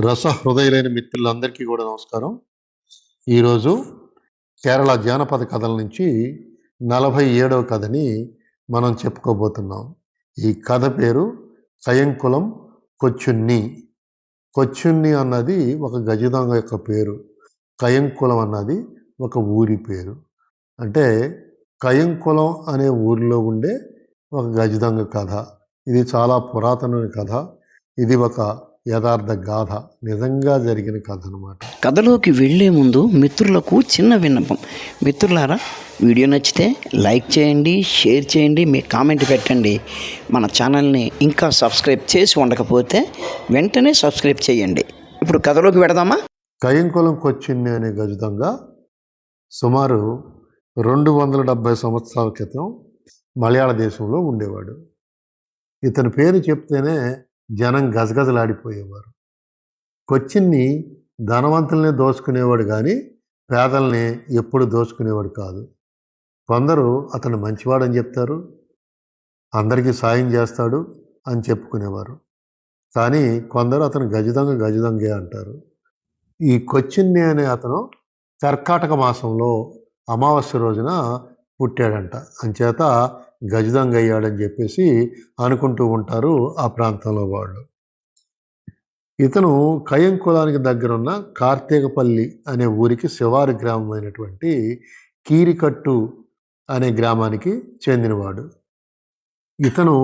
రస హృదయులైన మిత్రులందరికీ కూడా నమస్కారం. ఈరోజు కేరళ జానపద కథల నుంచి నలభై ఏడవ కథని మనం చెప్పుకోబోతున్నాం. ఈ కథ పేరు కయంకులం కొచ్చున్ని. కొచ్చున్ని అన్నది ఒక గజదొంగ యొక్క పేరు. కయంకులం అన్నది ఒక ఊరి పేరు. అంటే కయంకులం అనే ఊరిలో ఉండే ఒక గజదొంగ కథ. ఇది చాలా పురాతనమైన కథ. ఇది ఒక యథార్థ గాథ నిజంగా జరిగిన కథ అనమాట కథలోకి వెళ్ళే ముందు మిత్రులకు చిన్న విన్నపం. మిత్రులారా వీడియో నచ్చితే లైక్ చేయండి షేర్ చేయండి మీ కామెంట్ పెట్టండి. మన ఛానల్ని ఇంకా సబ్స్క్రైబ్ చేసి ఉండకపోతే వెంటనే సబ్స్క్రైబ్ చేయండి. ఇప్పుడు కథలోకి వెడదామా? కయంకులం కొచ్చింది అనే గజదొంగ సుమారు రెండు వందల డెబ్భై సంవత్సరాల క్రితం మలయాళ దేశంలో ఉండేవాడు. ఇతని పేరు చెప్తేనే జనం గజగజలాడిపోయేవారు. కొచ్చిన్ని ధనవంతుల్ని దోచుకునేవాడు కానీ పేదల్ని ఎప్పుడు దోచుకునేవాడు కాదు. కొందరు అతను మంచివాడని చెప్తారు అందరికీ సాయం చేస్తాడు అని చెప్పుకునేవారు. కానీ కొందరు అతను గజదంగ గజదంగే అంటారు. ఈ కొచ్చిన్ని అనే అతను కర్కాటక మాసంలో అమావాస్య రోజున పుట్టాడంట. అంచేత గజదంగ అయ్యాడని చెప్పేసి అనుకుంటూ ఉంటారు ఆ ప్రాంతంలో వాళ్ళు. ఇతను కయం కులానికి దగ్గరున్న కార్తీకపల్లి అనే ఊరికి శివారి గ్రామమైనటువంటి కీరికట్టు అనే గ్రామానికి చెందినవాడు. ఇతను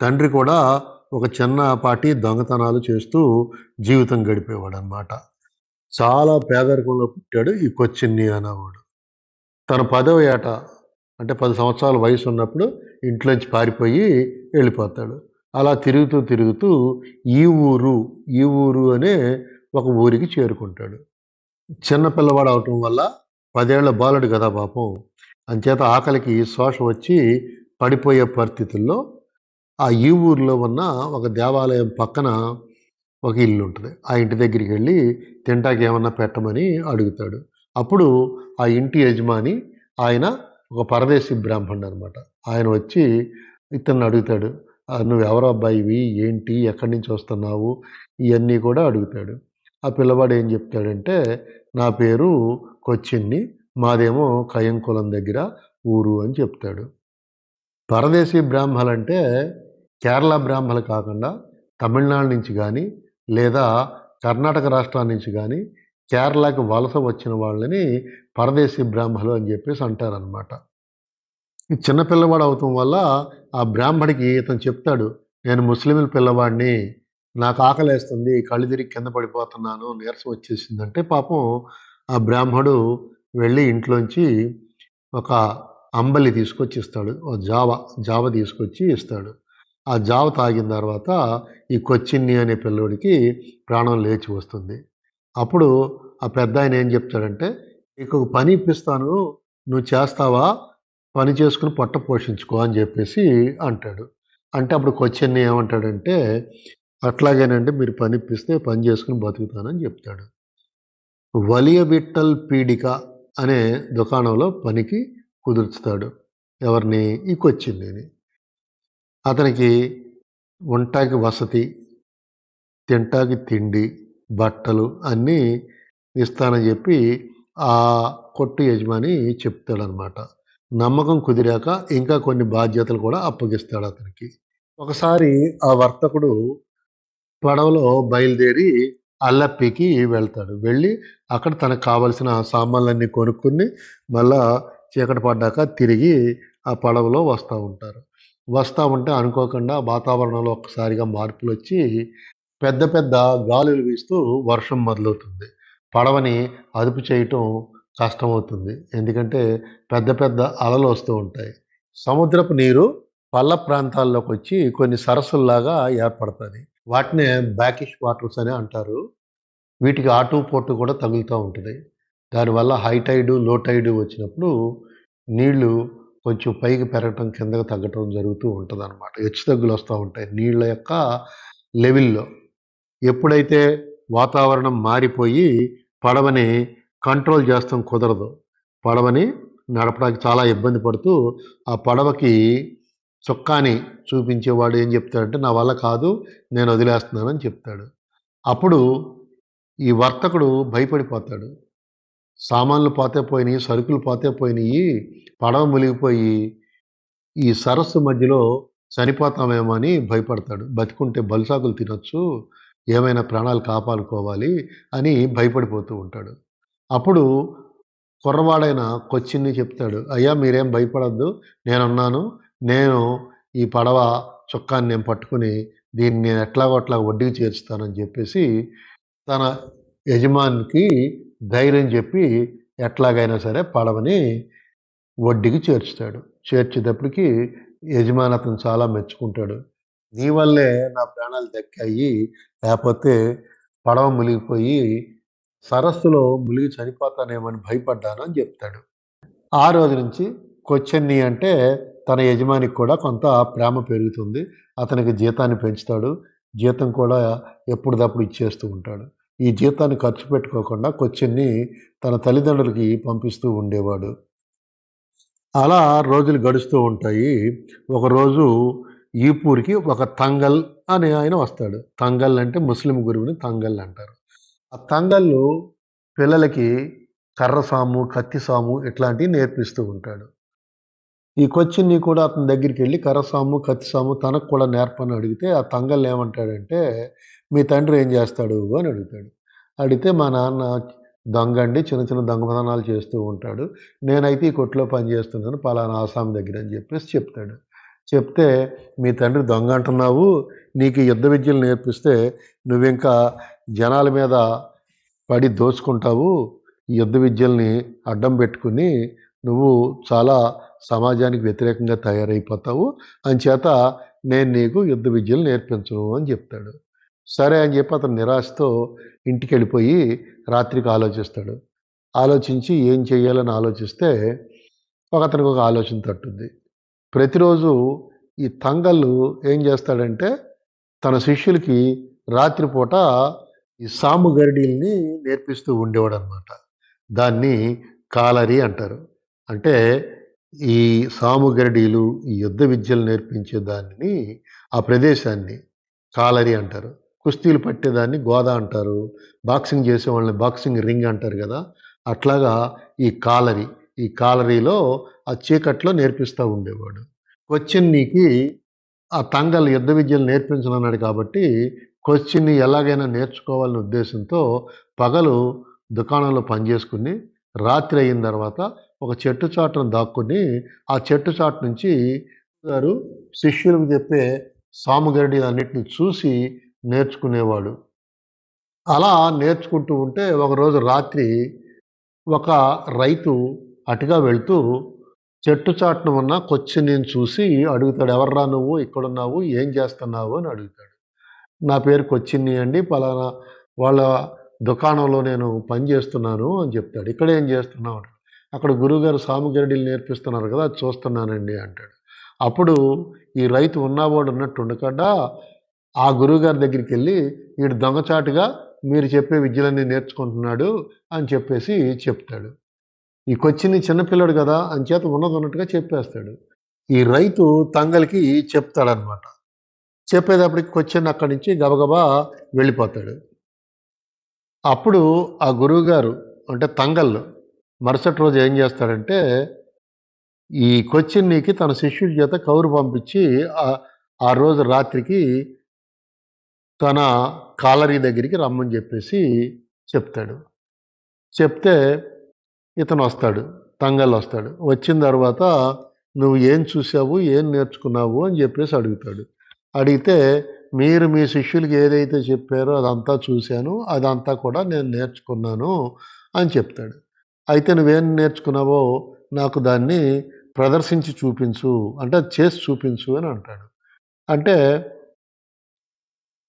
తండ్రి కూడా ఒక చిన్నపాటి దొంగతనాలు చేస్తూ జీవితం గడిపేవాడు అనమాట చాలా పేదరికంలో పుట్టాడు ఈ కొచ్చిన్ని అనేవాడు. తన పదవ ఏట అంటే పది సంవత్సరాల వయసు ఉన్నప్పుడు ఇంట్లోంచి పారిపోయి వెళ్ళిపోతాడు. అలా తిరుగుతూ తిరుగుతూ ఈ ఊరు ఈ ఊరు అనే ఒక ఊరికి చేరుకుంటాడు. చిన్న పిల్లవాడు అవటం వల్ల పదేళ్ళ బాలుడు కదా పాపం. అంచేత ఆకలికి శోష వచ్చి పడిపోయే పరిస్థితుల్లో ఆ ఈ ఊరిలో ఉన్న ఒక దేవాలయం పక్కన ఒక ఇల్లు ఉంటుంది. ఆ ఇంటి దగ్గరికి వెళ్ళి తింటాకి ఏమన్నా పెట్టమని అడుగుతాడు. అప్పుడు ఆ ఇంటి యజమాని ఆయన ఒక పరదేశీ బ్రాహ్మణుడు అనమాట ఆయన వచ్చి ఇతన్ని అడుగుతాడు నువ్వు ఎవరు అబ్బాయివి ఏంటి? ఎక్కడి నుంచి వస్తున్నావు? ఇవన్నీ కూడా అడుగుతాడు. ఆ పిల్లవాడు ఏం చెప్తాడంటే నా పేరు కొచ్చిన్ని మాదేమో కయంకులం దగ్గర ఊరు అని చెప్తాడు. పరదేశీ బ్రాహ్మలు అంటే కేరళ బ్రాహ్మలు కాకుండా తమిళనాడు నుంచి కానీ లేదా కర్ణాటక రాష్ట్రాల నుంచి కానీ కేరళకు వలస వచ్చిన వాళ్ళని పరదేశీ బ్రాహ్మలు అని చెప్పేసి అంటారనమాట చిన్నపిల్లవాడు చిన్న పిల్లవాడు అవటం వల్ల ఆ బ్రాహ్మడికి ఇతను చెప్తాడు నేను ముస్లింల పిల్లవాడిని నాకు ఆకలేస్తుంది కళ్ళు తిరిగి కింద పడిపోతున్నాను నీరసం వచ్చేసిందంటే పాపం ఆ బ్రాహ్మడు వెళ్ళి ఇంట్లోంచి ఒక అంబలి తీసుకొచ్చి ఇస్తాడు ఒక జావ జావ తీసుకొచ్చి ఇస్తాడు. ఆ జావ తాగిన తర్వాత ఈ కొచ్చిన్ని అనే పిల్లోడికి ప్రాణం లేచి వస్తుంది. అప్పుడు ఆ పెద్ద ఆయన ఏం చెప్తాడంటే నీకు ఒక పని ఇప్పిస్తాను నువ్వు చేస్తావా? పని చేసుకుని పొట్ట పోషించుకో అని చెప్పేసి అంటాడు. అంటే అప్పుడు క్వశ్చన్ ఏమంటాడంటే అట్లాగేనండి మీరు పని ఇప్పిస్తే పని చేసుకుని బతుకుతానని చెప్తాడు. వలియబిట్టల్ పీడిక అనే దుకాణంలో పనికి కుదుర్చుతాడు ఎవరిని? ఈ కొచ్చిన్నిని. అతనికి వంటాకి వసతి తింటాకి తిండి బట్టలు అన్నీ ఇస్తానని చెప్పి ఆ కొట్టు యజమాని చెప్తాడనమాట. నమ్మకం కుదిరాక ఇంకా కొన్ని బాధ్యతలు కూడా అప్పగిస్తాడు అతనికి. ఒకసారి ఆ వర్తకుడు పడవలో బయలుదేరి అల్లప్పికి వెళ్తాడు. వెళ్ళి అక్కడ తనకు కావలసిన సామాన్లన్నీ కొనుక్కుని మళ్ళా చీకటి పడ్డాక తిరిగి ఆ పడవలో వస్తూ ఉంటారు. వస్తూ ఉంటే అనుకోకుండా వాతావరణంలో ఒక్కసారిగా మార్పులు వచ్చి పెద్ద పెద్ద గాలులు వీస్తూ వర్షం మొదలవుతుంది. పడవని అదుపు చేయటం కష్టమవుతుంది. ఎందుకంటే పెద్ద పెద్ద అలలు వస్తూ ఉంటాయి. సముద్రపు నీరు పల్ల ప్రాంతాల్లోకి వచ్చి కొన్ని సరస్సుల్లాగా ఏర్పడుతుంది. వాటినే బ్యాకిష్ వాటర్స్ అని అంటారు. వీటికి ఆటు పోటు కూడా తగులుతూ ఉంటుంది. దానివల్ల హై టైడు లో టైడ్ వచ్చినప్పుడు నీళ్ళు కొంచెం పైకి పెరగటం కిందకి తగ్గటం జరుగుతూ ఉంటుంది అనమాట హెచ్చు తగ్గులు వస్తూ ఉంటాయి నీళ్ళ యొక్క లెవెల్లో. ఎప్పుడైతే వాతావరణం మారిపోయి పడవని కంట్రోల్ చేస్తాం కుదరదు. పడవని నడపడానికి చాలా ఇబ్బంది పడుతూ ఆ పడవకి చొక్కాని చూపించేవాడు ఏం చెప్తాడంటే నా వల్ల కాదు నేను వదిలేస్తున్నానని చెప్తాడు. అప్పుడు ఈ వర్తకుడు భయపడిపోతాడు. సామాన్లు పోతే పోయినాయి సరుకులు పోతే పోయినాయి పడవ మునిగిపోయి ఈ సరస్సు మధ్యలో చనిపోతామేమో అని భయపడతాడు. బతికుంటే బలిసాకులు తినొచ్చు ఏమైనా ప్రాణాలు కాపాడుకోవాలి అని భయపడిపోతూ ఉంటాడు. అప్పుడు కుర్రవాడైన కొచ్చిన్ని చెప్తాడు అయ్యా మీరేం భయపడద్దు నేనున్నాను నేను ఈ పడవ చొక్కాన్ని నేను పట్టుకుని దీన్ని నేను ఎట్లాగో అట్లా వడ్డీకి చేర్చుతానని చెప్పేసి తన యజమానికి ధైర్యం చెప్పి ఎట్లాగైనా సరే పడవని వడ్డీకి చేర్చుతాడు. చేర్చేటప్పటికి యజమాని అతను చాలా మెచ్చుకుంటాడు. నీ వల్లే నా ప్రాణాలు దక్కాయి లేకపోతే పడవ మునిగిపోయి సరస్సులో మునిగి చనిపోతానేమని భయపడ్డాను అని చెప్తాడు. ఆ రోజు నుంచి కొచ్చెన్ని అంటే తన యజమానికి కూడా కొంత ప్రేమ పెరుగుతుంది. అతనికి జీతాన్ని పెంచుతాడు. జీతం కూడా ఎప్పుడుదప్పుడు ఇచ్చేస్తూ ఉంటాడు. ఈ జీతాన్ని ఖర్చు పెట్టుకోకుండా కొచ్చెన్ని తన తల్లిదండ్రులకి పంపిస్తూ ఉండేవాడు. అలా రోజులు గడుస్తూ ఉంటాయి. ఒకరోజు ఈపూర్కి ఒక తంగల్ అనే ఆయన వస్తాడు. తంగల్ అంటే ముస్లిం గురువుని తంగల్ అంటారు. ఆ తంగళ్ళు పిల్లలకి కర్ర సాము కత్తి సాము ఇట్లాంటివి నేర్పిస్తూ ఉంటాడు. ఈ కొచ్చిన్ని కూడా అతని దగ్గరికి వెళ్ళి కర్ర సాము కత్తి సాము తనకు కూడా నేర్పని అడిగితే ఆ తంగల్ ఏమంటాడంటే మీ తండ్రి ఏం చేస్తాడు అని అడుగుతాడు. అడిగితే మా నాన్న దొంగ అండి చిన్న చిన్న దొంగతనాలు చేస్తూ ఉంటాడు. నేనైతే ఈ కొట్లో పనిచేస్తున్నాను పలానా ఆసాం దగ్గర అని చెప్పేసి చెప్తాడు. చెప్తే మీ తండ్రి దొంగ అంటున్నావు నీకు యుద్ధ విద్యలు నేర్పిస్తే నువ్వింకా జనాల మీద పడి దోచుకుంటావు ఈ యుద్ధ విద్యల్ని అడ్డం పెట్టుకుని నువ్వు చాలా సమాజానికి వ్యతిరేకంగా తయారైపోతావు అంచేత నేను నీకు యుద్ధ విద్యలు నేర్పించను అని చెప్తాడు. సరే అని చెప్పి అతను నిరాశతో ఇంటికి వెళ్ళిపోయి రాత్రికి ఆలోచిస్తాడు. ఆలోచించి ఏం చేయాలని ఆలోచిస్తే ఒక అతనికి ఒక ఆలోచన తట్టుద్ది ప్రతిరోజు ఈ తంగళ్ళు ఏం చేస్తాడంటే తన శిష్యులకి రాత్రిపూట ఈ సాము గరిడీల్ని నేర్పిస్తూ ఉండేవాడు అనమాట దాన్ని కాలరీ అంటారు. అంటే ఈ సాము గరిడీలు ఈ యుద్ధ విద్యలు నేర్పించే దానిని ఆ ప్రదేశాన్ని కాలరీ అంటారు. కుస్తీలు పట్టేదాన్ని గోదా అంటారు. బాక్సింగ్ చేసే వాళ్ళని బాక్సింగ్ రింగ్ అంటారు కదా అట్లాగా ఈ కాలరీ ఈ కాలరీలో ఆ చీకట్లో నేర్పిస్తూ ఉండేవాడు. కొచ్చిన్నికి ఆ తంగల్ యుద్ధ విద్యలు నేర్పించనన్నాడు కాబట్టి కొచ్చిన్ని ఎలాగైనా నేర్చుకోవాలనే ఉద్దేశంతో పగలు దుకాణంలో పనిచేసుకుని రాత్రి అయిన తర్వాత ఒక చెట్టు చాటును దాక్కుని ఆ చెట్టు చాటు నుంచి గారు శిష్యులకు చెప్పే సాముగరడి అన్నిటిని చూసి నేర్చుకునేవాడు. అలా నేర్చుకుంటూ ఉంటే ఒకరోజు రాత్రి ఒక రైతు అటుగా వెళ్తూ చెట్టు చాటున ఉన్న కొచ్చి నేను చూసి అడుగుతాడు ఎవర్రా నువ్వు? ఇక్కడున్నావు? ఏం చేస్తున్నావు? అని అడుగుతాడు. నా పేరు కొచ్చిన్ని అండి పలానా వాళ్ళ దుకాణంలో నేను పని చేస్తున్నాను అని చెప్తాడు. ఇక్కడ ఏం చేస్తున్నావు? అంటాడు. అక్కడ గురువుగారు సాముగరడీలు నేర్పిస్తున్నారు కదా అది చూస్తున్నానండి అంటాడు. అప్పుడు ఈ రైతు ఉన్నవాడు ఉన్నట్టు ఉండకుండా ఆ గురువుగారి దగ్గరికి వెళ్ళి వీడు దొంగచాటుగా మీరు చెప్పే విద్యలన్నీ నేర్చుకుంటున్నాడు అని చెప్పేసి చెప్తాడు. ఈ కొచ్చిని చిన్నపిల్లడు కదా అని చేత ఉన్నది ఉన్నట్టుగా చెప్పేస్తాడు. ఈ రైతు తంగలికి చెప్తాడనమాట చెప్పేటప్పటికి కొచ్చిన్ అక్కడి నుంచి గబగబా వెళ్ళిపోతాడు. అప్పుడు ఆ గురువుగారు అంటే తంగల్ మరుసటి రోజు ఏం చేస్తాడంటే ఈ కొచ్చిన్నికి తన శిష్యుడి చేత కౌరు పంపించి ఆ- ఆ రోజు రాత్రికి తన కాలరీ దగ్గరికి రమ్మని చెప్పేసి చెప్తాడు. చెప్తే ఇతను వస్తాడు తంగల్ వస్తాడు వచ్చిన తర్వాత నువ్వు ఏం చూసావు ఏం నేర్చుకున్నావు? అని చెప్పేసి అడుగుతాడు. అడిగితే మీరు మీ శిష్యులకి ఏదైతే చెప్పారో అదంతా చూశాను అదంతా కూడా నేను నేర్చుకున్నాను అని చెప్తాడు. అయితే నువ్వేం నేర్చుకున్నావో నాకు దాన్ని ప్రదర్శించి చూపించు అంటే చేసి చూపించు అని అంటాడు. అంటే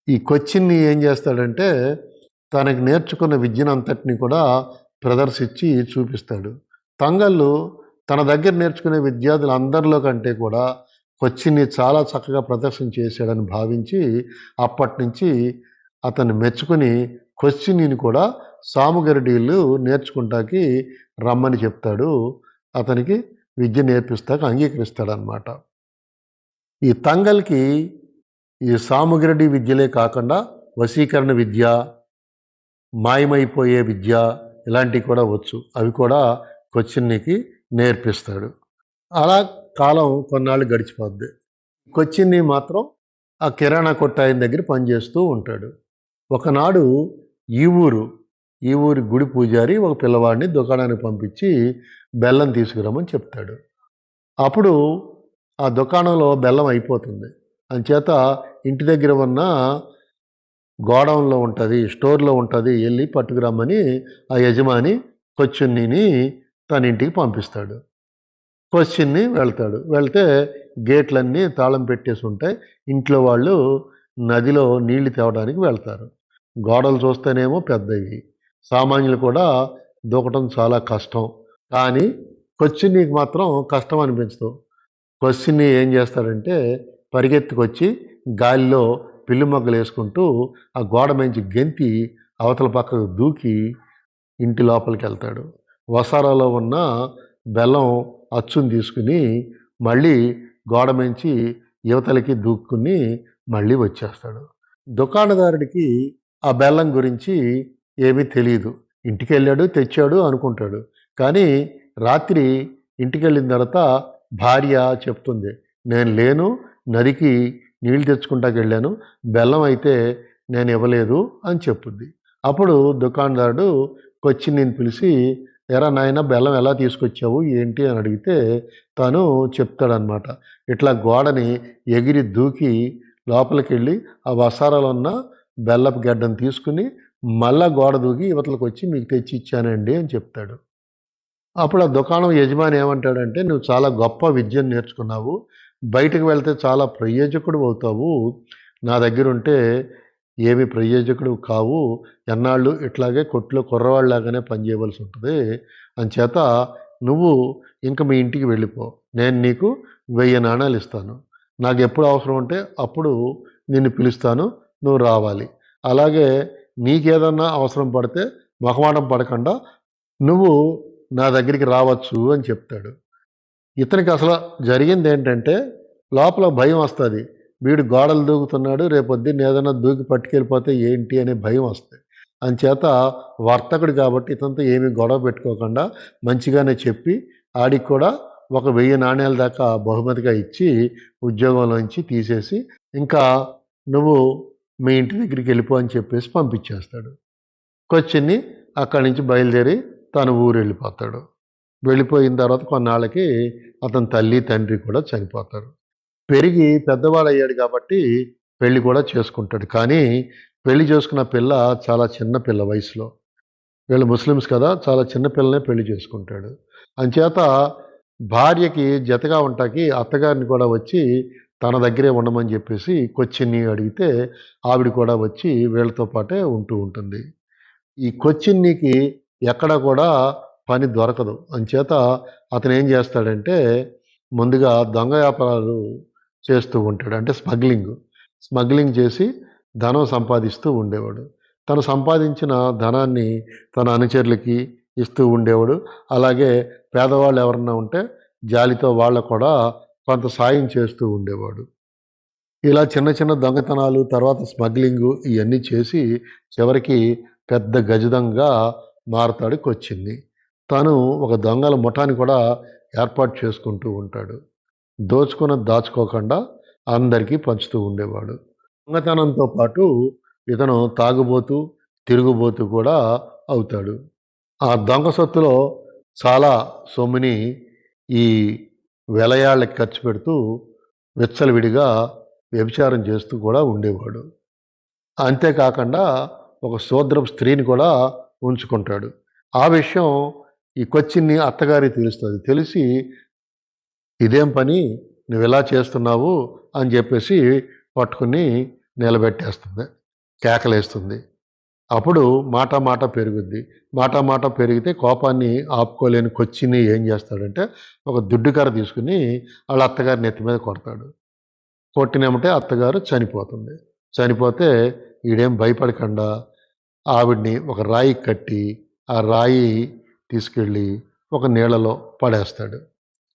ఈ కొచ్చిన్ని ఏం చేస్తాడంటే తనకి నేర్చుకున్న విద్యనంతటిని కూడా ప్రదర్శించి చూపిస్తాడు. తంగళ్ళు తన దగ్గర నేర్చుకునే విద్యార్థులు అందరిలో కంటే కూడా కొచ్చిన్ని చాలా చక్కగా ప్రదర్శన చేశాడని భావించి అప్పటి నుంచి అతన్ని మెచ్చుకుని కొచ్చిన్ని కూడా సాముగరిడీలు నేర్చుకుంటాకి రమ్మని చెప్తాడు. అతనికి విద్య నేర్పిస్తాక అంగీకరిస్తాడనమాట ఈ తంగల్కి ఈ సాముగిరడి విద్యలే కాకుండా వశీకరణ విద్య మాయమైపోయే విద్య ఇలాంటివి కూడా వచ్చు. అవి కూడా కొచ్చిన్నికి నేర్పిస్తాడు. అలా కాలం కొన్నాళ్ళు గడిచిపోద్ది. కొచ్చిన్ని మాత్రం ఆ కిరాణా కొట్ట ఆయన దగ్గర పనిచేస్తూ ఉంటాడు. ఒకనాడు ఈ ఊరు ఈ ఊరి గుడి పూజారి ఒక పిల్లవాడిని దుకాణానికి పంపించి బెల్లం తీసుకురమ్మని చెప్తాడు. అప్పుడు ఆ దుకాణంలో బెల్లం అయిపోతుంది. అంచేత ఇంటి దగ్గర ఉన్న గోడౌన్లో ఉంటుంది స్టోర్లో ఉంటుంది వెళ్ళి పట్టుకురమ్మని ఆ యజమాని కొచ్చున్నిని తన ఇంటికి పంపిస్తాడు. కొచ్చిన్ని వెళ్తాడు. వెళ్తే గేట్లన్నీ తాళం పెట్టేసి ఉంటాయి. ఇంట్లో వాళ్ళు నదిలో నీళ్ళు తేవడానికి వెళ్తారు. గోడలు చూస్తేనేమో పెద్దవి. సామాన్యులు కూడా దూకటం చాలా కష్టం. కానీ కొచ్చిన్నికి మాత్రం కష్టం అనిపించదు. కొచ్చిన్ని ఏం చేస్తాడంటే పరిగెత్తుకొచ్చి గాలిలో పిల్లి మొగ్గలు వేసుకుంటూ ఆ గోడ మంచి గెంతి అవతల పక్కకు దూకి ఇంటి లోపలికి వెళ్తాడు. వసారాలో ఉన్న బెల్లం అచ్చుని తీసుకుని మళ్ళీ గోడ మంచి యువతలకి దూక్కుని మళ్ళీ వచ్చేస్తాడు. దుకాణదారుడికి ఆ బెల్లం గురించి ఏమీ తెలియదు ఇంటికి వెళ్ళాడు తెచ్చాడు అనుకుంటాడు. కానీ రాత్రి ఇంటికి వెళ్ళిన తర్వాత భార్య చెప్తుంది నేను లేను నదికి నీళ్ళు తెచ్చుకుంటాకి వెళ్ళాను. బెల్లం అయితే నేను ఇవ్వలేదు అని చెప్పుద్ది. అప్పుడు దుకాణదారుడు కొచ్చి నేను పిలిచి ఎరా నాయన బెల్లం ఎలా తీసుకొచ్చావు? ఏంటి? అని అడిగితే తను చెప్తాడనమాట ఇట్లా గోడని ఎగిరి దూకి లోపలికి వెళ్ళి ఆ వసారాలు ఉన్న బెల్లపు గడ్డను తీసుకుని మళ్ళా గోడ దూకి ఇవతలకు వచ్చి మీకు తెచ్చి ఇచ్చానండి అని చెప్తాడు. అప్పుడు ఆ దుకాణం యజమాని ఏమంటాడంటే నువ్వు చాలా గొప్ప విద్యను నేర్చుకున్నావు. బయటకు వెళ్తే చాలా ప్రయోజకుడు అవుతావు. నా దగ్గర ఉంటే ఏమి ప్రయోజకుడు కావు. ఎన్నాళ్ళు ఇట్లాగే కొట్లో కుర్రవాళ్ళలాగానే పనిచేయవలసి ఉంటుంది. అంచేత నువ్వు ఇంక మీ ఇంటికి వెళ్ళిపో. నేను నీకు వెయ్యి నాణాలు ఇస్తాను. నాకు ఎప్పుడు అవసరం ఉంటే అప్పుడు నిన్ను పిలుస్తాను. నువ్వు రావాలి. అలాగే నీకేదన్నా అవసరం పడితే మొహమాటం పడకుండా నువ్వు నా దగ్గరికి రావచ్చు అని చెప్తాడు. ఇతనికి అసలు జరిగింది ఏంటంటే లోపల భయం వస్తుంది. వీడు గోడలు దూకుతున్నాడు రేపొద్దున్న ఏదైనా దూకి పట్టుకెళ్ళిపోతే ఏంటి అనే భయం వస్తుంది. అంచేత వర్తకుడు కాబట్టి ఇతనితో ఏమీ గొడవ పెట్టుకోకుండా మంచిగానే చెప్పి ఆడికి కూడా ఒక వెయ్యి నాణ్యాల దాకా బహుమతిగా ఇచ్చి ఉద్యోగంలోంచి తీసేసి ఇంకా నువ్వు మీ ఇంటి దగ్గరికి వెళ్ళిపో అని చెప్పేసి పంపించేస్తాడు. కొచ్చిన్ని అక్కడి నుంచి బయలుదేరి తన ఊరు వెళ్ళిపోతాడు. వెళ్ళిపోయిన తర్వాత కొన్నాళ్ళకి అతని తల్లి తండ్రి కూడా చనిపోతారు. పెరిగి పెద్దవాడు అయ్యాడు కాబట్టి పెళ్ళి కూడా చేసుకుంటాడు. కానీ పెళ్ళి చేసుకున్న పిల్ల చాలా చిన్న పిల్ల వయసులో. వీళ్ళు ముస్లిమ్స్ కదా చాలా చిన్న పిల్లనే పెళ్ళి చేసుకుంటాడు. అంచేత భార్యకి జతగా ఉంటాకి అత్తగారిని కూడా వచ్చి తన దగ్గరే ఉండమని చెప్పేసి కొచ్చిన్ని అడిగితే ఆవిడ కూడా వచ్చి వీళ్ళతో పాటే ఉంటూ ఉంటుంది. ఈ కొచ్చిన్నికి ఎక్కడ కూడా పని దొరకదు. అంచేత అతను ఏం చేస్తాడంటే ముందుగా దొంగ వ్యాపారాలు చేస్తూ ఉంటాడు. అంటే స్మగ్లింగ్. స్మగ్లింగ్ చేసి ధనం సంపాదిస్తూ ఉండేవాడు. తను సంపాదించిన ధనాన్ని తన అనుచరులకి ఇస్తూ ఉండేవాడు. అలాగే పేదవాళ్ళు ఎవరన్నా ఉంటే జాలితో వాళ్ళకు కూడా కొంత సాయం చేస్తూ ఉండేవాడు. ఇలా చిన్న చిన్న దొంగతనాలు తర్వాత స్మగ్లింగ్ ఇవన్నీ చేసి చివరికి పెద్ద గజదంగా మారతాడు వచ్చింది తను ఒక దొంగల ముఠాన్ని కూడా ఏర్పాటు చేసుకుంటూ ఉంటాడు. దోచుకున్న దాచుకోకుండా అందరికీ పంచుతూ ఉండేవాడు. దొంగతనంతో పాటు ఇతను తాగుబోతూ తిరుగుబోతూ కూడా అవుతాడు. ఆ దొంగ సొత్తులో చాలా సొమ్ముని ఈ వెలయాళ్ళకి ఖర్చు పెడుతూ విచ్చలవిడిగా వ్యభిచారం చేస్తూ కూడా ఉండేవాడు. అంతేకాకుండా ఒక శూద్రపు స్త్రీని కూడా ఉంచుకుంటాడు. ఆ విషయం ఈ కొచ్చిన్ని అత్తగారి తెలుస్తుంది. తెలిసి ఇదేం పని? నువ్వు ఇలా చేస్తున్నావు? అని చెప్పేసి పట్టుకుని నిలబెట్టేస్తుంది. కేకలేస్తుంది. అప్పుడు మాట మాట పెరుగుద్ది. మాట మాట పెరిగితే కోపాన్ని ఆపుకోలేని కొచ్చిని ఏం చేస్తాడంటే ఒక దుడ్డుకర్ర తీసుకుని వాళ్ళ అత్తగారి నెత్తి మీద కొడతాడు. కొట్టినమంటే అత్తగారు చనిపోతుంది. చనిపోతే ఈడేం భయపడకుండా? ఆవిడ్ని ఒక రాయి కట్టి ఆ రాయి తీసుకెళ్ళి ఒక నీళ్ళలో పడేస్తాడు.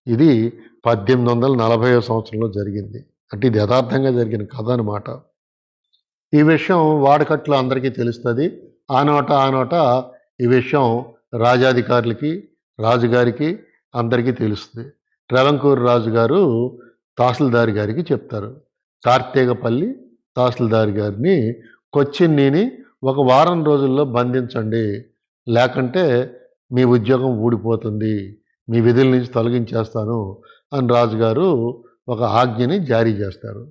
ఇది పద్దెనిమిది వందల నలభై సంవత్సరంలో జరిగింది. అంటే ఇది యథార్థంగా జరిగిన కథ అనమాట ఈ విషయం వాడకట్లో అందరికీ తెలుస్తుంది. ఆ నోట ఈ విషయం రాజాధికారులకి రాజుగారికి అందరికీ తెలుస్తుంది. ట్రెవంకూరు రాజుగారు తహసీల్దార్ గారికి చెప్తారు. కార్తీకపల్లి తహసీల్దార్ గారిని కొచ్చిన్నీని ఒక వారం రోజుల్లో బంధించండి. లేకంటే మీ ఉద్యోగం ఊడిపోతుంది మీ విధుల నుంచి తొలగించేస్తాను అని రాజుగారు ఒక ఆజ్ఞని జారీ చేస్తారు.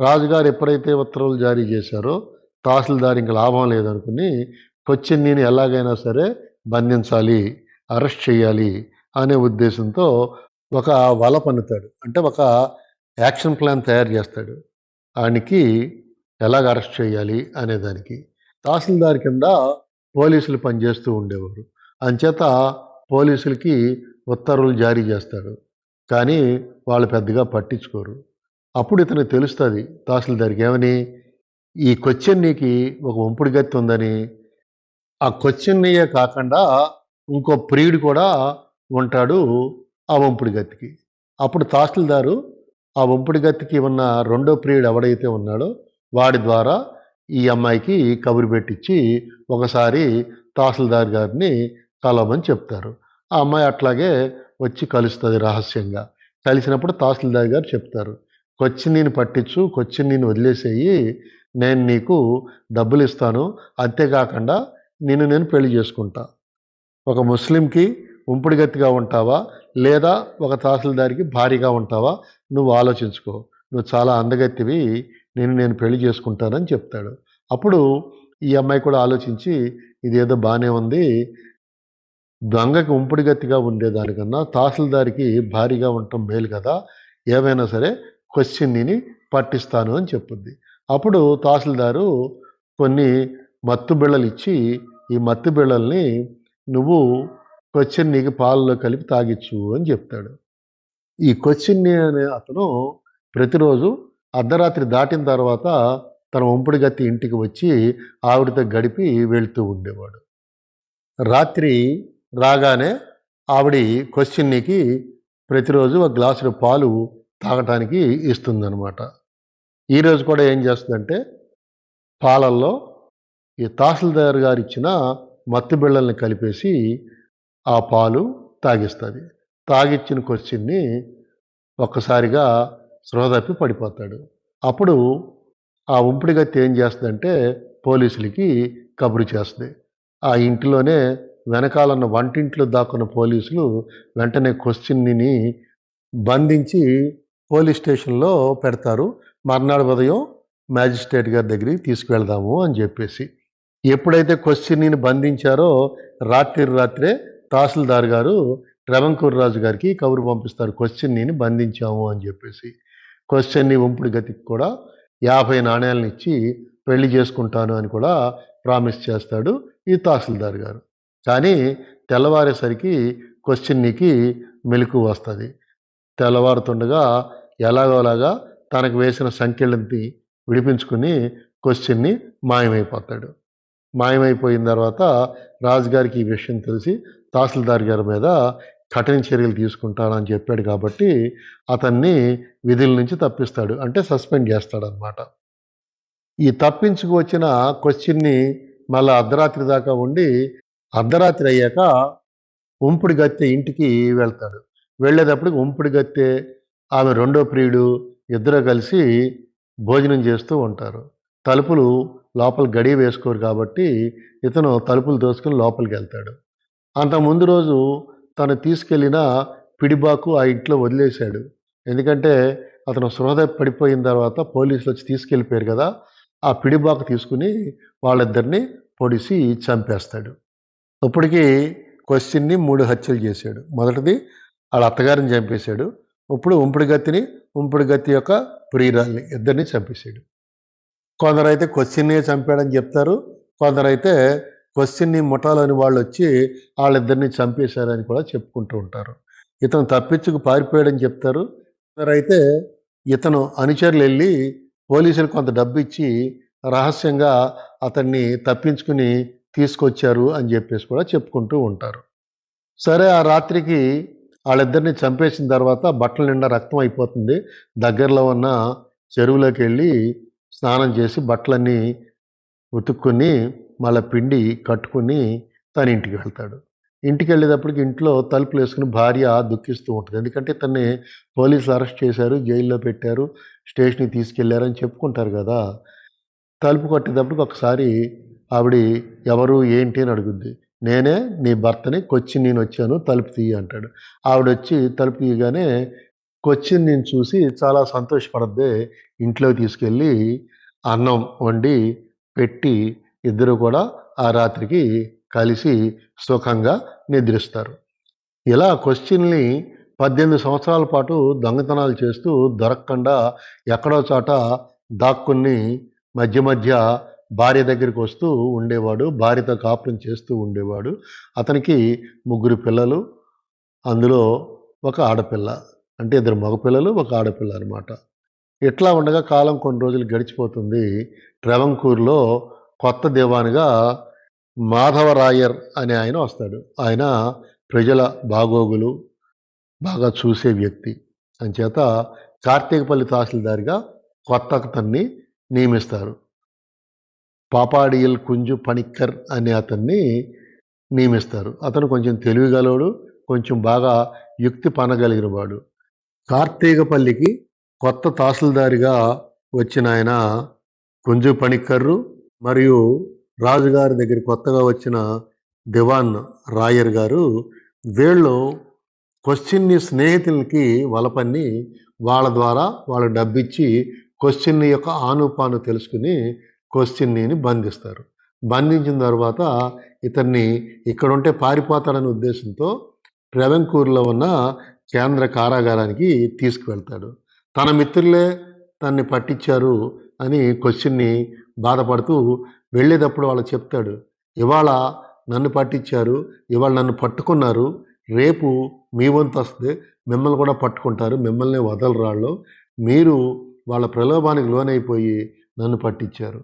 రాజుగారు ఎప్పుడైతే ఉత్తర్వులు జారీ చేశారో తహసీల్దార్ ఇంక లాభం లేదనుకుని కొచ్చిన్నీని ఎలాగైనా సరే బంధించాలి అరెస్ట్ చేయాలి అనే ఉద్దేశంతో ఒక వల పన్నుతాడు. అంటే ఒక యాక్షన్ ప్లాన్ తయారు చేస్తాడు. ఆయనకి ఎలాగ అరెస్ట్ చేయాలి అనేదానికి. తహసీల్దార్ కింద పోలీసులు పనిచేస్తూ ఉండేవారు. అంచేత పోలీసులకి ఉత్తర్వులు జారీ చేస్తాడు. కానీ వాళ్ళు పెద్దగా పట్టించుకోరు. అప్పుడు ఇతను తెలుస్తుంది తహసీల్దార్కి ఏమని? ఈ కొచ్చెన్నీకి ఒక వంపుడు గత్తి ఉందని. ఆ కొచ్చెన్నీయే కాకుండా ఇంకో ప్రియుడు కూడా ఉంటాడు ఆ వంపుడి గత్తికి. అప్పుడు తహసీల్దారు ఆ వంపుడి గత్తికి ఉన్న రెండో ప్రియుడు ఎవడైతే ఉన్నాడో వాడి ద్వారా ఈ అమ్మాయికి కబురు పెట్టించి ఒకసారి తహసీల్దార్ గారిని కలవమని చెప్తారు. ఆ అమ్మాయి అట్లాగే వచ్చి కలుస్తుంది రహస్యంగా. కలిసినప్పుడు తహసీల్దార్ గారు చెప్తారు కొచ్చి నేను పట్టించు కొచ్చి నేను వదిలేసేయి నేను నీకు డబ్బులు ఇస్తాను అంతేకాకుండా నిన్ను నేను పెళ్ళి చేసుకుంటా. ఒక ముస్లింకి ఉంపుడు ఉంటావా? లేదా ఒక తహసీల్దారికి భారీగా ఉంటావా? నువ్వు ఆలోచించుకో. నువ్వు చాలా అందగత్తివి నేను నేను పెళ్ళి చేసుకుంటానని చెప్తాడు. అప్పుడు ఈ అమ్మాయి కూడా ఆలోచించి ఇదేదో బాగానే ఉంది దొంగకి ఉంపుడు గత్తిగా ఉండేదానికన్నా తహసీల్దారికి భారీగా ఉండటం మేలు కదా. ఏమైనా సరే క్వశ్చన్ని పట్టిస్తాను అని చెప్పుద్ది అప్పుడు తహసీల్దారు కొన్ని మత్తు బిళ్ళలు ఇచ్చి ఈ మత్తు బిళ్ళల్ని నువ్వు క్వశ్చన్ నీకు పాలలో కలిపి తాగిచ్చు అని చెప్తాడు. ఈ క్వశ్చన్ని అనే అతను ప్రతిరోజు అర్ధరాత్రి దాటిన తర్వాత తన ఒంపుడి గత్తి ఇంటికి వచ్చి ఆవిడతో గడిపి వెళ్తూ ఉండేవాడు. రాత్రి రాగానే ఆవిడ క్వశ్చిన్నికి ప్రతిరోజు ఒక గ్లాసుడు పాలు తాగటానికి ఇస్తుందనమాట ఈరోజు కూడా ఏం చేస్తుందంటే పాలల్లో ఈ తహసీల్దార్ గారు ఇచ్చిన మత్తు బిళ్ళల్ని కలిపేసి ఆ పాలు తాగిస్తుంది. తాగిచ్చిన క్వశ్చన్ని ఒక్కసారిగా స్పృహ పడిపోతాడు. అప్పుడు ఆ ఉంపుడిగత్తి ఏం చేస్తుందంటే పోలీసులకి కబురు చేస్తుంది. ఆ ఇంటిలోనే వెనకాలన్న వంటింట్లో దాక్కున్న పోలీసులు వెంటనే క్వశ్చన్ని బంధించి పోలీస్ స్టేషన్లో పెడతారు. మర్నాడు ఉదయం మ్యాజిస్ట్రేట్ గారి దగ్గరికి తీసుకువెళ్దాము అని చెప్పేసి. ఎప్పుడైతే క్వశ్చన్ని బంధించారో రాత్రి రాత్రే తహసీల్దార్ గారు రవంకూర్ రాజు గారికి కబురు పంపిస్తారు. క్వశ్చన్ని బంధించాము అని చెప్పేసి. క్వశ్చన్ని ఉంపుడు గతికి కూడా యాభై నాణ్యాలను ఇచ్చి పెళ్ళి చేసుకుంటాను అని కూడా ప్రామిస్ చేస్తాడు ఈ తహసీల్దార్ గారు. కానీ తెల్లవారేసరికి క్వశ్చన్నికి మెలకు వస్తుంది. తెల్లవారుతుండగా ఎలాగోలాగా తనకు వేసిన సంఖ్యలని విడిపించుకుని క్వశ్చన్ని మాయమైపోతాడు. మాయమైపోయిన తర్వాత రాజుగారికి ఈ విషయం తెలిసి తహసీల్దార్ గారి మీద కఠిన చర్యలు తీసుకుంటానని చెప్పాడు కాబట్టి అతన్ని విధుల నుంచి తప్పిస్తాడు. అంటే సస్పెండ్ చేస్తాడు అనమాట ఈ తప్పించుకు వచ్చిన క్వశ్చన్ని మళ్ళీ అర్ధరాత్రి దాకా ఉండి అర్ధరాత్రి అయ్యాక ఉంపుడి గత్తె ఇంటికి వెళ్తాడు. వెళ్ళేటప్పటికి ఉంపుడి గత్తె ఆమె రెండో ప్రియుడు ఇద్దరు కలిసి భోజనం చేస్తూ ఉంటారు. తలుపులు లోపల గడియ వేసుకోరు కాబట్టి ఇతను తలుపులు దోసుకుని లోపలికి వెళ్తాడు. అంత ముందు రోజు తను తీసుకెళ్ళిన పిడిబాకు ఆ ఇంట్లో వదిలేశాడు. ఎందుకంటే అతను సృహద పడిపోయిన తర్వాత పోలీసులు వచ్చి తీసుకెళ్ళిపోయారు కదా ఆ పిడిబాకు తీసుకుని వాళ్ళిద్దరిని పొడిసి చంపేస్తాడు. ఇప్పటికీ క్వశ్చన్ని మూడు హత్యలు చేశాడు. మొదటిది వాళ్ళ అత్తగారిని చంపేశాడు. ఇప్పుడు ఉంపుడు గత్తిని ఉంపుడు గత్తి యొక్క ప్రియురాల్ని ఇద్దరిని చంపేశాడు. కొందరైతే క్వశ్చన్నే చంపాడని చెప్తారు. కొందరైతే క్వశ్చన్ని ముఠాలని వాళ్ళు వచ్చి వాళ్ళిద్దరిని చంపేశారని కూడా చెప్పుకుంటూ ఉంటారు. ఇతను తప్పించుకు పారిపోయాడని చెప్తారు. కొందరైతే ఇతను అనుచరులు వెళ్ళి పోలీసులు కొంత డబ్బు ఇచ్చి రహస్యంగా అతన్ని తప్పించుకుని తీసుకొచ్చారు అని చెప్పేసి కూడా చెప్పుకుంటూ ఉంటారు. సరే ఆ రాత్రికి వాళ్ళిద్దరిని చంపేసిన తర్వాత బట్టల నిండా రక్తం అయిపోతుంది. దగ్గరలో ఉన్న చెరువులోకి వెళ్ళి స్నానం చేసి బట్టలన్నీ ఉతుక్కుని మళ్ళీ పిండి కట్టుకుని తన ఇంటికి వెళ్తాడు. ఇంటికి వెళ్ళేటప్పటికి ఇంట్లో తలుపులు వేసుకుని భార్య దుఃఖిస్తూ ఉంటుంది. ఎందుకంటే తన్ని పోలీసులు అరెస్ట్ చేశారు జైల్లో పెట్టారు స్టేషన్కి తీసుకెళ్ళారని చెప్పుకుంటారు కదా. తలుపు కొట్టేటప్పటికి ఒకసారి ఆవిడ ఎవరు ఏంటి అని అడుగుద్ది. నేనే నీ భర్తని కొచ్చి నేను వచ్చాను తలుపు తీయి అంటాడు. ఆవిడ వచ్చి తలుపు తీయగానే కొచ్చిన్ నేను చూసి చాలా సంతోషపడద్దే ఇంట్లో తీసుకెళ్ళి అన్నం వండి పెట్టి ఇద్దరు కూడా ఆ రాత్రికి కలిసి సుఖంగా నిద్రిస్తారు. ఇలా క్వశ్చన్ని పద్దెనిమిది సంవత్సరాల పాటు దొంగతనాలు చేస్తూ దొరకకుండా ఎక్కడో చోట దాక్కుని మధ్య మధ్య భార్య దగ్గరికి వస్తూ ఉండేవాడు భార్యతో కాపురం చేస్తూ ఉండేవాడు. అతనికి ముగ్గురు పిల్లలు అందులో ఒక ఆడపిల్ల అంటే ఇద్దరు మగపిల్లలు ఒక ఆడపిల్ల అనమాట ఇట్లా ఉండగా కాలం కొన్ని రోజులు గడిచిపోతుంది. ట్రెవంకూర్లో కొత్త దేవానిగా మాధవరాయర్ అనే ఆయన వస్తాడు. ఆయన ప్రజల బాగోగులు బాగా చూసే వ్యక్తి. అంచేత కార్తీకపల్లి తహసీల్దారిగా కొత్త అతన్ని నియమిస్తారు. పాపాడియల్ కుంజు పణిక్కర్ అనే అతన్ని నియమిస్తారు. అతను కొంచెం తెలివిగలవాడు కొంచెం బాగా యుక్తి పనగలిగిన వాడు కార్తీకపల్లికి కొత్త తహసీల్దారిగా వచ్చిన ఆయన కుంజు పణిక్కర్రు మరియు రాజుగారి దగ్గర కొత్తగా వచ్చిన దివాన్ రాయర్ గారు వీళ్ళు క్వశ్చన్ని స్నేహితులకి వలపన్ని వాళ్ళ ద్వారా వాళ్ళ డబ్బిచ్చి క్వశ్చన్ యొక్క ఆనుపాను తెలుసుకుని క్వశ్చన్ని బంధిస్తారు. బంధించిన తర్వాత ఇతన్ని ఇక్కడ ఉంటే పారిపోతాడనే ఉద్దేశంతో ట్రెవెంకూర్లో ఉన్న కేంద్ర కారాగారానికి తీసుకువెళ్తాడు. తన మిత్రులే తన్ని పట్టించారు అని క్వశ్చన్ని బాధపడుతూ వెళ్ళేటప్పుడు వాళ్ళు చెప్తాడు ఇవాళ నన్ను పట్టించారు ఇవాళ నన్ను పట్టుకున్నారు రేపు మీ వంతు వస్తే మిమ్మల్ని కూడా పట్టుకుంటారు మిమ్మల్ని వదలరాళ్ళు మీరు వాళ్ళ ప్రలోభానికి లోనైపోయి నన్ను పట్టించారు.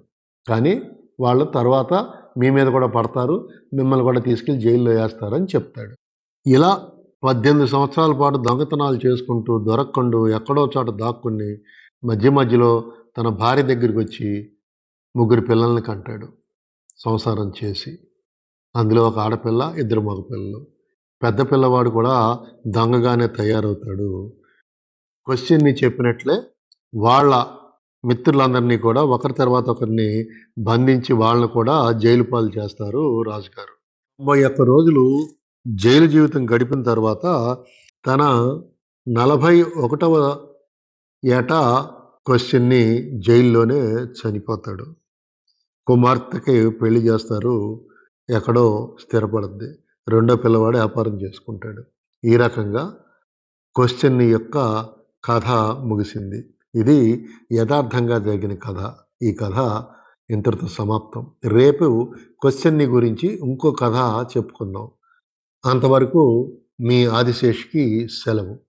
కానీ వాళ్ళు తర్వాత మీ మీద కూడా పడతారు మిమ్మల్ని కూడా తీసుకెళ్ళి జైల్లో వేస్తారని చెప్తాడు. ఇలా పద్దెనిమిది సంవత్సరాల పాటు దొంగతనాలు చేసుకుంటూ దొరక్కండు ఎక్కడో చోట దాక్కుని మధ్య మధ్యలో తన భార్య దగ్గరికి వచ్చి ముగ్గురు పిల్లల్ని కంటాడు సంసారం చేసి. అందులో ఒక ఆడపిల్ల ఇద్దరు మగపిల్లలు. పెద్ద పిల్లవాడు కూడా దొంగగానే తయారవుతాడు. క్వశ్చన్ని చెప్పినట్లే వాళ్ళ మిత్రులందరినీ కూడా ఒకరి తర్వాత ఒకరిని బంధించి వాళ్ళని కూడా జైలు పాలు చేస్తారు రాజుగారు. తొంభై ఒక్క రోజులు జైలు జీవితం గడిపిన తర్వాత తన నలభై ఒకటవ ఏట క్వశ్చన్ని జైల్లోనే చనిపోతాడు. కుమార్తెకి పెళ్ళి చేస్తారు ఎక్కడో స్థిరపడుద్ది. రెండో పిల్లవాడు వ్యాపారం చేసుకుంటాడు. ఈ రకంగా క్వశ్చన్ యొక్క కథ ముగిసింది. ఇది యథార్థంగా జరిగిన కథ. ఈ కథ ఇంతటితో సమాప్తం. రేపు క్వశ్చన్ని గురించి ఇంకో కథ చెప్పుకుందాం. అంతవరకు మీ ఆదిశేష్కి సెలవు.